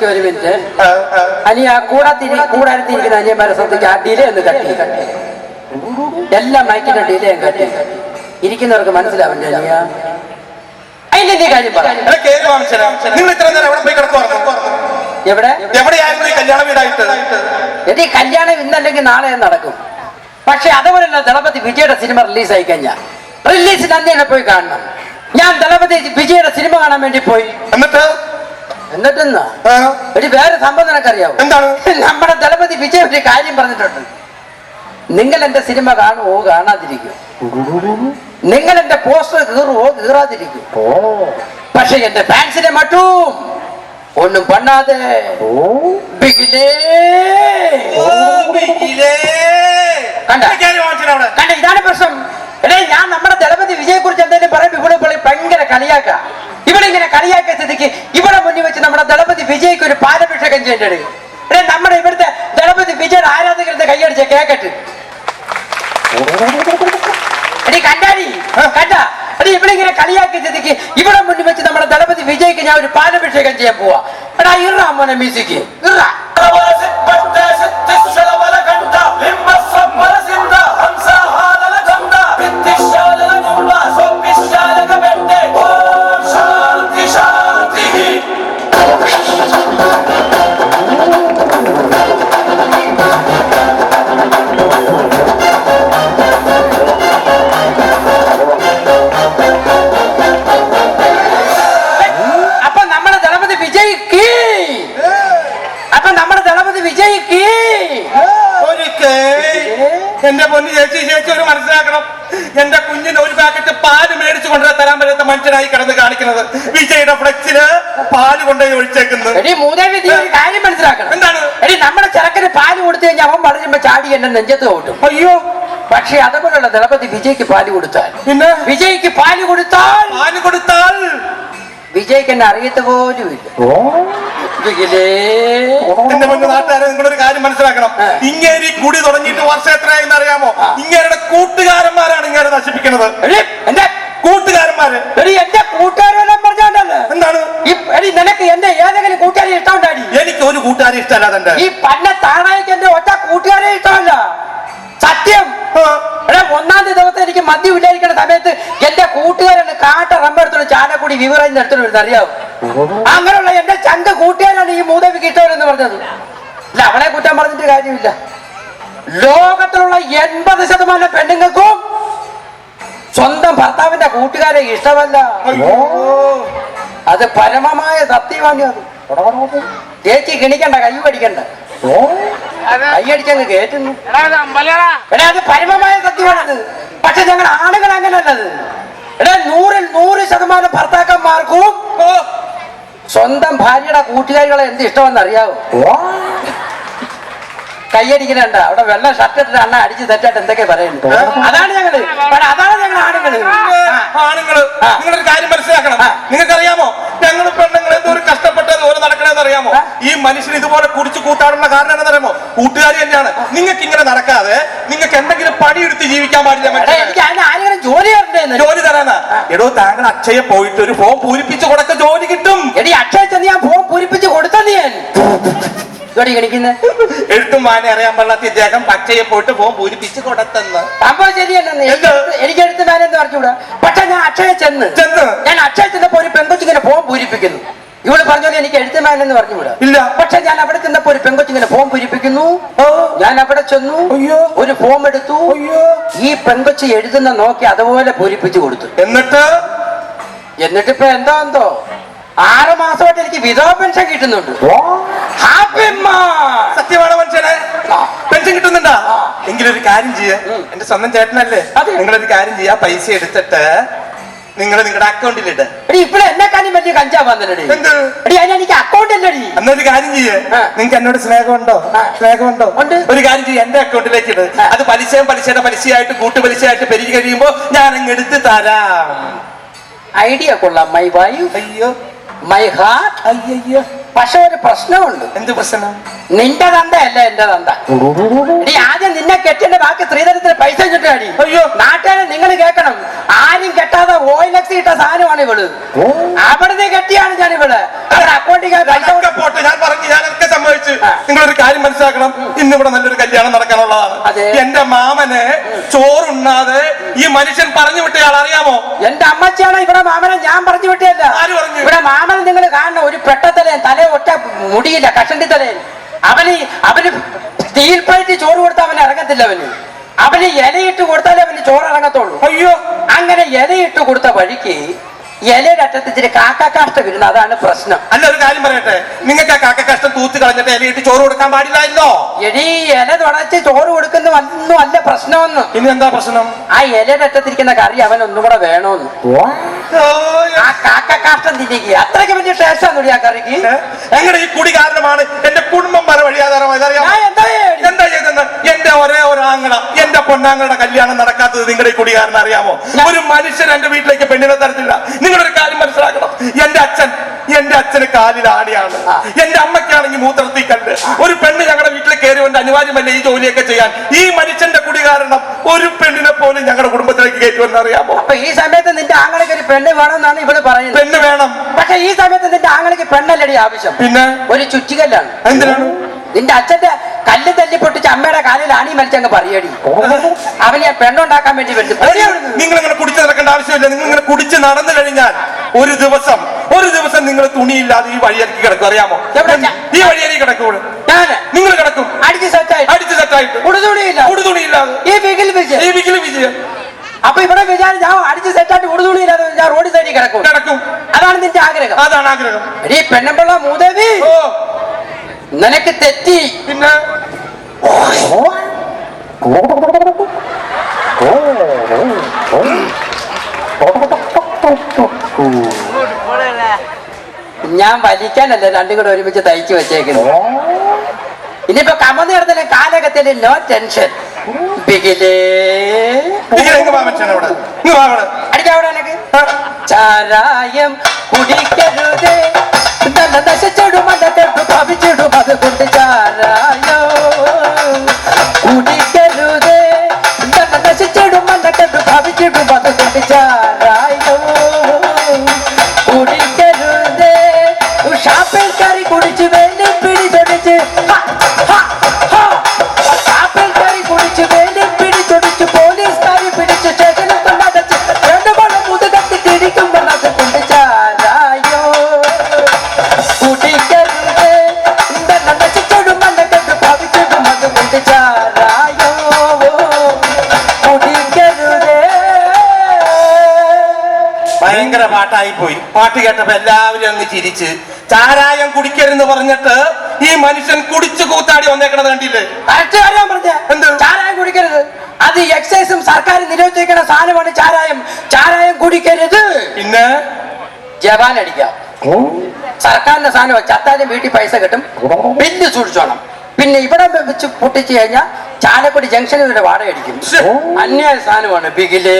നിൽക്കുക ഒരു മിനിറ്റ്. അനിയ കൂടാത്തിരി കൂടാരത്തിരിക്കുന്ന അനിയന്മാരെ ശ്രദ്ധിക്കുക ആ ഡിലേ ഒന്ന് കട്ടി എല്ലാം മൈക്കിന്റെ ഡിലേ കട്ടി ഇരിക്കുന്നവർക്ക് മനസ്സിലാവില്ല അനിയ? അതിന്റെ നീ കാര്യം എവിടെ എടി കല്യാണം ഇന്നല്ലെങ്കിൽ നാളെ നടക്കും. പക്ഷെ അതുപോലെ ദളപതി വിജയുടെ സിനിമ റിലീസ് ആയി കഴിഞ്ഞാൽ റിലീസിന് അന്ന് തന്നെ പോയി കാണണം. ഞാൻ ദളപതി വിജയുടെ സിനിമ കാണാൻ വേണ്ടി പോയി. എന്നിട്ട്? എന്നിട്ടെന്നാ ഒരു എടി വേറെ സംഭവം നിനക്കറിയാവോ? എന്താണ്? നമ്മുടെ ദളപതി വിജയ് ഒരു കാര്യം പറഞ്ഞിട്ടുണ്ട്. നിങ്ങൾ എന്റെ സിനിമ കാണുവോ കാണാതിരിക്കും? നിങ്ങൾ എന്റെ പോസ്റ്റർ കീറുവോ കീറാതിരിക്കും? പക്ഷെ എന്റെ ഫാൻസിനെ മറ്റും ഒന്നും പണ്ണാതെ. ബിഗിലേ. കണ്ട? ഇതാണ് പ്രശ്നം. എടേ ഞാൻ നമ്മുടെ ദളപതി വിജയെ കുറിച്ച് എന്തെങ്കിലും പറയുമ്പോൾ ഇവിടെ ഭയങ്കര കളിയാക്ക. ഇവിടെ ഇങ്ങനെ കളിയാക്കിയ സ്ഥിതിക്ക് ഇവിടെ മുന്നിൽ വെച്ച് നമ്മുടെ ദളപതി വിജയ്ക്ക് ഒരു പാലഭിഷേകം ചെയ്യേണ്ടത്. ഇവിടെ നമ്മുടെ ഇവിടുത്തെ ദളപതി വിജയുടെ ആരാധകരുടെ കൈയടിച്ച കേക്കട്ട് എടി കണ്ടാടി? കണ്ട? എടി ഇവിടെ ഇങ്ങനെ കളിയാക്കിയ സ്ഥിതിക്ക് ഇവിടെ മുന്നിൽ വെച്ച് നമ്മുടെ ദളപതി വിജയ്ക്ക് ഞാൻ ഒരു പാലഭിഷേകം ചെയ്യാൻ പോവാ. എടാ ഇറാ മോനെ മ്യൂസിക്. ഇറാ. എന്റെ പൊന്നു ചേച്ചി ചേച്ചി ഒരു മനസ്സിലാക്കണം. എന്റെ കുഞ്ഞിന്റെ ഒരു പാക്കറ്റ് പാൽ മേടിച്ചു കൊണ്ടുവരാൻ തരാൻ പറ്റാത്ത മനുഷ്യനായി കിടന്ന് കാണിക്കുന്നത്. വിജയുടെ ഫ്ലെക്സിൽ പാൽ കൊണ്ടുപോയി ഒഴിച്ചേക്കുന്നത് കാര്യം മനസ്സിലാക്കണം. എന്താണ്? എടി നമ്മുടെ ചെറുക്കന് പാൽ കൊടുത്തു കഴിഞ്ഞാൽ അവൻ വളരുമ്പോ ചാടി എന്നെ നെഞ്ചത്ത് കൂട്ടും. അയ്യോ. പക്ഷെ അതുപോലുള്ള ദളപതി വിജയ്ക്ക് പാൽ കൊടുത്താൽ പിന്നെ? വിജയ്ക്ക് പാൽ കൊടുത്താൽ പാൽ കൊടുത്താൽ വിജയ്ക്ക് എന്നെ അറിയത്ത പോലും ഇല്ല ബിഗിലേ. എന്റെ മുന്ന് നാട്ടുകാരെ നിങ്ങളൊരു കാര്യം മനസ്സിലാക്കണം. ഇങ്ങേരി കുടി തുടങ്ങിയിട്ട് വർഷം എത്രയായെന്ന് അറിയാമോ ഇങ്ങേരുടെ കൂട്ടുകാരന്മാരാണ് ഇങ്ങനെ നശിപ്പിക്കുന്നത്. എന്റെ കൂട്ടുകാരന്മാര്. എടി എന്റെ കൂട്ടുകാരെല്ലാം പറഞ്ഞോണ്ടല്ലേ? എന്താണ്? എടി നിനക്ക് എന്റെ ഏതെങ്കിലും കൂട്ടുകാരെ ഇഷ്ടമുണ്ടാടി? എനിക്ക് ഒരു കൂട്ടുകാരെ ഇഷ്ടമല്ല അതെന്റെ. ഈ പന്ന താണായിക്ക് എന്റെ ഒറ്റ കൂട്ടുകാരെ ഇഷ്ടമല്ല. സത്യം. എടാ ഒന്നാം തീയതി ദിവസം എനിക്ക് മദ്യം ഇല്ലായിരിക്കുന്ന സമയത്ത് എന്റെ കൂട്ടുകാരൻ കാട്ട റമ്പെടുത്തോണ്ട് ചാലക്കുടി വിവരം വരുന്നത് അറിയാവോ അങ്ങനെയുള്ള എന്റെ ചങ്ക കൂട്ടിയാലാണ് ഈ മൂതവിക്ക് ഇഷ്ടവരെന്ന് പറഞ്ഞത്. അല്ല അവളെ കുറ്റം പറഞ്ഞിട്ട് കാര്യമില്ല. ലോകത്തിലുള്ള എൺപത് ശതമാനം പെണ്ണുങ്ങൾക്കും സ്വന്തം ഭർത്താവിന്റെ കൂട്ടുകാരെ ഇഷ്ടമല്ല. അത് പരമമായ സത്യമാണ് അത് ചേച്ചി കിണിക്കണ്ട കൈ പഠിക്കണ്ട കൈയടിച്ചങ്ങ് കേറ്റുന്നു. എടാ അത് പരമമായ സത്യമാണത്. പക്ഷെ ഞങ്ങൾ ആണുങ്ങൾ അങ്ങനല്ലത്. എടാ നൂറിൽ നൂറ് ശതമാനം ഭർത്താക്കന്മാർക്കും സ്വന്തം ഭാര്യയുടെ കൂട്ടുകാരികളെ എന്ത് ഇഷ്ടമെന്ന് അറിയാവോ കൈയടിക്കണണ്ട. അവിടെ വെള്ളം ഷർട്ട് ഇട്ടിട്ട് അണ്ണ അടിച്ച് തെറ്റായിട്ട് എന്തൊക്കെ പറയുന്നത് അതാണ് ഞങ്ങൾ. അതാണ് ഞങ്ങൾ ആണുങ്ങൾ. ആണുങ്ങൾ. നിങ്ങളൊരു കാര്യം മനസ്സിലാക്കണം. നിങ്ങൾക്ക് നിങ്ങൾക്കറിയാമോ? ഞങ്ങൾ പെണ്ണുങ്ങൾ എന്തോരം കഷ്ടപ്പെട്ട ഓരോ നടക്കണമെന്ന് അറിയാമോ ഈ മനുഷ്യൻ ഇതുപോലെ കുടിച്ചു കൂട്ടാനുള്ള കാരണം എന്താ പറയുമോ കൂട്ടുകാരി തന്നെയാണ്. നിങ്ങൾക്ക് ഇങ്ങനെ നടക്കാതെ നിങ്ങൾക്ക് എന്തെങ്കിലും പണിയെടുത്ത് ജീവിക്കാൻ പാടില്ല ജോലി ജോലി തരാനാ? എടോ താങ്കൾ അച്ഛയെ പോയിട്ട് ഒരു ഫോം പൂരിപ്പിച്ച് കൊടുക്ക ജോലി കിട്ടും എടി അക്ഷയ ചെന്ന് ഞാൻ ഫോം പൂരിപ്പിച്ച് കൊടുത്തത് ഞാൻ ഇതോടി കളിക്കുന്നത് എഴുത്തും വായന അറിയാൻ പാടില്ലാത്ത ഇദ്ദേഹം പച്ചയെ പോയിട്ട് ഫോം പൂരിപ്പിച്ച് കൊടുത്തെന്ന്. സംഭവം ശരിയല്ലെന്ന് എനിക്ക് എഴുത്ത് വായന മാനെന്ന് പറഞ്ഞുകൂടാ? പക്ഷെ ഞാൻ അക്ഷയ ചെന്ന് ചെന്ന്? ഞാൻ അക്ഷയ ചെന്നപ്പോ ഒരു പെങ്കൊച്ചിങ്ങനെ ഫോം പൂരിപ്പിക്കുന്നു. ഇവൾ പറഞ്ഞോലെ എനിക്ക് എഴുത്ത് മാനെന്ന് പറഞ്ഞുകൂടാ? ഇല്ല. പക്ഷെ ഞാൻ അവിടെ ചെന്നപ്പോ ഒരു പെങ്കൊച്ചിങ്ങനെ ഫോം പൂരിപ്പിക്കുന്നു. ഞാൻ അവിടെ ചെന്നു. അയ്യോ. ഒരു ഫോം എടുത്തു. അയ്യോ. ഈ പെങ്കൊച്ചി എഴുതുന്ന നോക്കി അതുപോലെ പൂരിപ്പിച്ചു കൊടുത്തു. എന്നിട്ട്? എന്നിട്ടിപ്പോ എന്താ എന്തോ ആറ് മാസമായിട്ട് എനിക്ക് വിധവ പെൻഷൻ കിട്ടുന്നുണ്ട്. സത്യമാണ് മനുഷ്യനെ? പെൻഷൻ കിട്ടുന്നുണ്ടാ. എങ്കിലൊരു കാര്യം ചെയ്യ. എന്റെ സ്വന്തം ചേട്ടനല്ലേ. നിങ്ങളൊരു കാര്യം ചെയ്യാ. പൈസ എടുത്തിട്ട് നിങ്ങൾ നിങ്ങളുടെ അക്കൗണ്ടിൽ എടി എന്നെ എന്നെക്കാളും വലിയ കഞ്ചാ വന്നിട്ടടി എന്ത്? എടി അതിന് എനിക്ക് അക്കൗണ്ട് ഇല്ലടി. എന്നൊരു കാര്യം ചെയ്യേ. നിങ്ങൾക്ക് എന്നോട് സ്നേഹമുണ്ടോ. സ്നേഹമുണ്ടോ? ഉണ്ട്. ഒരു കാര്യം ചെയ്യ. എന്റെ അക്കൗണ്ടിലേക്ക് ഇട്. അത് പലിശയും പലിശയുടെ പലിശയായിട്ട് കൂട്ടു പലിശയായിട്ട് പെരുകി കഴിയുമ്പോ ഞാൻ അങ്ങ് എടുത്ത് തരാം. ഐഡിയ കൊള്ളാം മൈ വായു അയ്യോ. മൈ ഹാർട്ട് അയ്യോ പക്ഷെ ഒരു പ്രശ്നമുണ്ട്. എന്ത് പ്രശ്നം? നിന്റെ തന്തയല്ല എന്റെ തന്ത? നീ ആദ്യം നിന്നെ കെട്ടിന്റെ ബാക്കി സ്ത്രീധനത്തിന് പൈസ കിട്ടുകയാണ് അയ്യോ. നാട്ടുകാരെ നിങ്ങൾ കേൾക്കണം. ആരും കെട്ടാതെ ഓയിലക്സ് ഇട്ട സാധനമാണ് ഇവൾ. അവിടുന്ന് കെട്ടിയാണ് ഞാൻ ഇവൾ. അവരുടെ പൈസ പോട്ടെ ഞാൻ പറഞ്ഞു ഞാനൊക്കെ. നിങ്ങളൊരു കാര്യം മനസ്സിലാക്കണം. ഇന്നിവിടെ നല്ലൊരു കല്യാണം നടക്കാനുള്ളതാണ്. എന്റെ മാമനെ ചോറുണ്ണാതെ ഈ മനുഷ്യൻ പറഞ്ഞു വിട്ടയാൾ അറിയാമോ? എന്റെ അമ്മച്ചിയാണ് ഇവിടെ മാമനെ ഞാൻ പറഞ്ഞു വിട്ടല്ല ആര് പറഞ്ഞു? ഇവിടെ മാമനെ നിങ്ങൾ കാണണം ഒരു പെട്ടത്തലയൻ തല ഒറ്റ മുടിയില്ല കഷണ്ടി തലയൻ അവന് അവന് സ്റ്റീൽ പ്ലേറ്റ് ചോറ് കൊടുത്താൽ അവന് ഇറങ്ങത്തില്ല അവന്. അവന് ഇലയിട്ട് കൊടുത്താലേ അവന് ചോറ് ഇറങ്ങത്തുള്ളൂ. അയ്യോ. അങ്ങനെ ഇലയിട്ട് കൊടുത്ത വഴിക്ക് ഇലയുടെ അറ്റത്ത് ഇച്ചിരി കാക്കാക്കാഷ്ട വരുന്നു അതാണ് പ്രശ്നം. അല്ല ഒരു കാര്യം പറയട്ടെ. നിങ്ങൾക്ക് ആ കാക്കാഷ്ടം തൂത്ത് കളഞ്ഞിട്ട് ഇലയിട്ട് ചോറ് കൊടുക്കാൻ പാടില്ലായിരുന്നോ? എടി ഇല തുടച്ച് ചോറ് കൊടുക്കുന്ന ഒന്നും അല്ല പ്രശ്നമൊന്നും. ഇനി എന്താ പ്രശ്നം? ആ ഇലയുടെ അറ്റത്തിരിക്കുന്ന കറി അവൻ ഒന്നും കൂടെ വേണമെന്ന് ഓ, ആ കാക്കാക്കാഷ്ടം തിരിക്കുക അത്രയ്ക്ക് വലിയ ആ കറിക്ക്? ഏ? എങ്ങനെ ഈ കുടി കാരണമാണ് എന്റെ കുടുംബം പല വഴിയാധാരമായത് അറിയാമോ ഞാൻ എന്താ ചെയ്തെന്ന് എന്റെ ഒരേ ഒരാങ്ങള എന്റെ പൊന്നാങ്ങളുടെ കല്യാണം നടക്കാത്തത് നിങ്ങളുടെ ഈ കുടികാരൻ അറിയാമോ? ഒരു മനുഷ്യൻ എന്റെ വീട്ടിലേക്ക് പെണ്ണിനെ തരത്തില്ല. നിങ്ങളൊരു കാര്യം മനസ്സിലാക്കണം. എന്റെ അച്ഛൻ എന്റെ അച്ഛന് കാലിൽ ആടിയാണ്. എന്റെ അമ്മയ്ക്കാണെങ്കിൽ മൂത്രത്തിൽ കല്ല്. ഒരു പെണ്ണ് ഞങ്ങളുടെ വീട്ടിൽ കയറി കൊണ്ട് അനിവാര്യമല്ല ഈ ജോലിയൊക്കെ ചെയ്യാൻ? ഈ മനുഷ്യന്റെ കുടി കാരണം ഒരു പെണ്ണിനെ പോലും ഞങ്ങളുടെ കുടുംബത്തിലേക്ക് കയറ്റുമെന്ന് അറിയാമോ? അപ്പൊ ഈ സമയത്ത് പെണ്ണ് വേണമെന്നാണ് ഇവൾ പറയുന്നത്. പെണ്ണ് വേണം. പക്ഷെ ഈ സമയത്ത് നിന്റെ ആങ്ങളയ്ക്ക് പെണ്ണല്ലടി ആവശ്യം. പിന്നെ? ഒരു ചുറ്റികല്ലാണ്. എന്തിനാണ് നിന്റെ അച്ഛന്റെ കല്ല് തല്ലി പൊട്ടിച്ച് അമ്മയുടെ കാലിൽ ആണി മരിച്ചങ്ങ് പറയടി. അവന് പെണ്ണുണ്ടാക്കാൻ വേണ്ടി വരുന്നു നിങ്ങൾ ഇങ്ങനെ കുടിച്ചു നടക്കേണ്ട ആവശ്യമില്ല. നിങ്ങൾ ഇങ്ങനെ കുടിച്ച് നടന്നു കഴിഞ്ഞാൽ ഒരു ദിവസം ഒരു ദിവസം നിങ്ങൾ തുണിയില്ലാതെ ഈ വഴിയരിക്ക് കിടക്കും. അറിയാമോ? ഈ വഴിയരി കിടക്കും ഞാൻ? നിങ്ങൾ കിടക്കും. അടിച്ച് സെറ്റായിട്ട്. അടിച്ച് സെറ്റായിട്ട്. ഉടുതുണിയില്ല. ഉടുതുണിയില്ലാതെ. ഈ വിഗിൽ വിജയ്. ഈ വിഗിൽ വിജയം. അപ്പൊ ഇവിടെ വിചാരം ഞാൻ അടിച്ച് സെറ്റായിട്ട് കൊടുത്തുള്ളി ഞാൻ റോഡ് സൈഡിൽ കിടക്കും. കിടക്കും. അതാണ് നിന്റെ ആഗ്രഹം. അതാണ് ആഗ്രഹം. ഈ പെണ്ണമ്പിള്ള മൂദേവി. നിനക്ക് തെറ്റി. പിന്നെ? ഞാൻ വലിക്കാനല്ല രണ്ടും കൂടെ ഒരുമിച്ച് തയ്ച്ചു വെച്ചേക്കുന്നു. ഇനിയിപ്പോ കമന്ന് കിടന്നില്ല കാലകത്തിൽ നോ ടെൻഷൻ ബിഗിലേ ചാരായം കുടിക്കരുത്. നല്ല നശിച്ചിടും അതൊക്കെ ഭവിച്ചിടും. അതുകൊണ്ട് ചാരായോ? കുടിക്കരുതേ പാട്ട് കേട്ടപ്പോ എല്ലാവരും അങ്ങ് ചിരിച്ച് ചാരായം കുടിക്കരുന്ന് പറഞ്ഞിട്ട് ഈ മനുഷ്യൻ കുടിച്ചു കൂത്താടി വന്നേക്കണത് കണ്ടില്ലേ? ചാരായം കുടിക്കരുത്. അത് എക്സൈസും സർക്കാർ നിരോധിക്കുന്ന സാധനമാണ് ചാരായം. ചാരായം കുടിക്കരുത്. പിന്നെ? ജവാൻ അടിക്കാം. സർക്കാരിന്റെ സാധനം ചത്താലും വീട്ടിൽ പൈസ കിട്ടും. ബില്ല് സൂക്ഷിച്ചോണം. പിന്നെ ഇവിടെ വെച്ച് പൊട്ടിച്ചു കഴിഞ്ഞാൽ ചാലക്കുടി ജംഗ്ഷനിൽ ഒരു വാടകയടിക്കും. അന്യായ സാധനമാണ് ബിഗിലേ.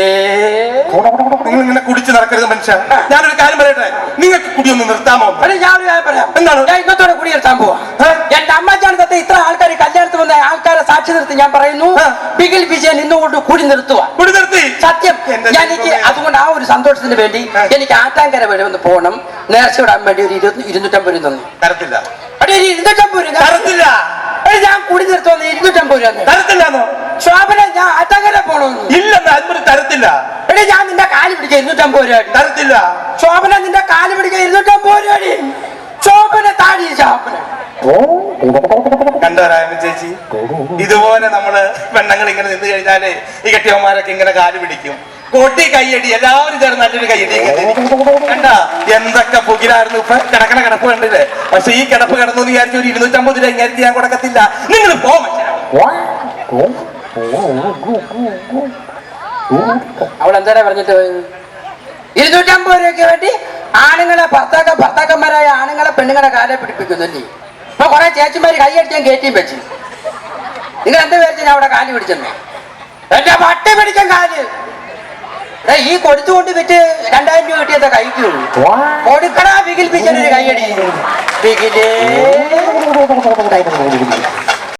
നിങ്ങൾ ഇങ്ങനെ കുടിച്ചു നടക്കരുത് മനുഷ്യ. ഞാനൊരു കാര്യം പറയട്ടെ? നിങ്ങൾക്ക് കുടിയൊന്ന് നിർത്താമോ അല്ല ഞാൻ ഒരു കാര്യം പറയാം. എന്താണ്? ഞാൻ ഇന്നത്തോടെ കുടി നിർത്താൻ പോവാ? എന്റെ അമ്മച്ചാണ് തത്ത ഇത്ര ആൾക്കാർ കല്യാണത്തിൽ വന്ന ആൾക്കാരെ സാക്ഷി നിർത്തി ഞാൻ പറയുന്നു. ബിഗിൽ വിജയൻ ഇന്നുകൊണ്ട് കുടി നിർത്തുക കുടി നിർത്തി. സത്യം. ഞാൻ എനിക്ക്. അതുകൊണ്ട് ആ ഒരു സന്തോഷത്തിന് വേണ്ടി. എനിക്ക് ആറ്റാങ്കര വരെ ഒന്ന് പോകണം. നേർച്ച വിടാൻ വേണ്ടി ഒരു ഇരുന്നൂറ്റമ്പത് രൂപ തന്നു തരത്തില്ല. ഇരുന്നൂറ്റമ്പത് രൂപ തരത്തില്ല. ഞാൻ കുടി നിർത്തുവന്ന് ഇരുന്നൂറ്റമ്പത് രൂപ. തരത്തില്ലാന്നോ? ശോഭന ഞാൻ ആറ്റാങ്കര പോണമെന്ന് ഇല്ലെന്ന് അതിന് തരത്തില്ല. എടി ഞാൻ നിന്റെ കാൽ പിടിച്ച ഇരുന്നൂറ്റമ്പത് രൂപ. തരത്തില്ല. ശോഭന നിന്റെ കാൽ പിടിച്ച ഇരുന്നൂറ്റമ്പത് രൂപ. ശോഭന താടി ശോഭന. കണ്ടോരായ്മ ചേച്ചി ഇതുപോലെ നമ്മൾ പെണ്ണങ്ങൾ ഇങ്ങനെ നിന്ന് കഴിഞ്ഞാൽ ഈ കെട്ടിയവന്മാരൊക്കെ ഇങ്ങനെ കാൽ പിടിക്കും. കൊട്ടി കൈയടി എല്ലാവരും ചേർന്ന് നല്ലൊരു കൈയടി കണ്ട? എന്തൊക്കെ പുകിലായിരുന്നു ഇപ്പൊ? കിടക്കണ കിടപ്പ് കണ്ടില്ലേ പക്ഷെ ഈ കിടപ്പ് കിടന്നു വിചാരിച്ച ഒരു ഇരുന്നൂറ്റമ്പത് രൂപ ഇങ്ങനെ ഞാൻ കൊടുക്കത്തില്ല. നിങ്ങൾ എന്താ പറഞ്ഞിട്ട് ഇരുന്നൂറ്റമ്പത് രൂപയ്ക്ക് വേണ്ടി ആണുങ്ങളെ ഭർത്താക്ക ഭർത്താക്കന്മാരായ ആണുങ്ങളെ പെണ്ണുങ്ങളെ കാലെ പിടിപ്പിക്കുന്നല്ലേ ഇപ്പൊ കുറെ ചേച്ചിമാര് കൈയടിക്കാൻ കയറ്റിയും വെച്ച്. നിങ്ങൾ എന്ത് വിചാരിച്ചു ഞാൻ അവിടെ കാലി പിടിച്ചെന്നേ? എന്റെ പട്ടി പിടിക്കാൻ കാൽ ഈ കൊടുത്തുകൊണ്ട് വിറ്റ് രണ്ടായിരം രൂപ കിട്ടിയതാ കഴിക്കുള്ളൂ കൊടുക്കടാ വികിൽപ്പിച്ചൊരു കൈയടി. ബിഗിലേ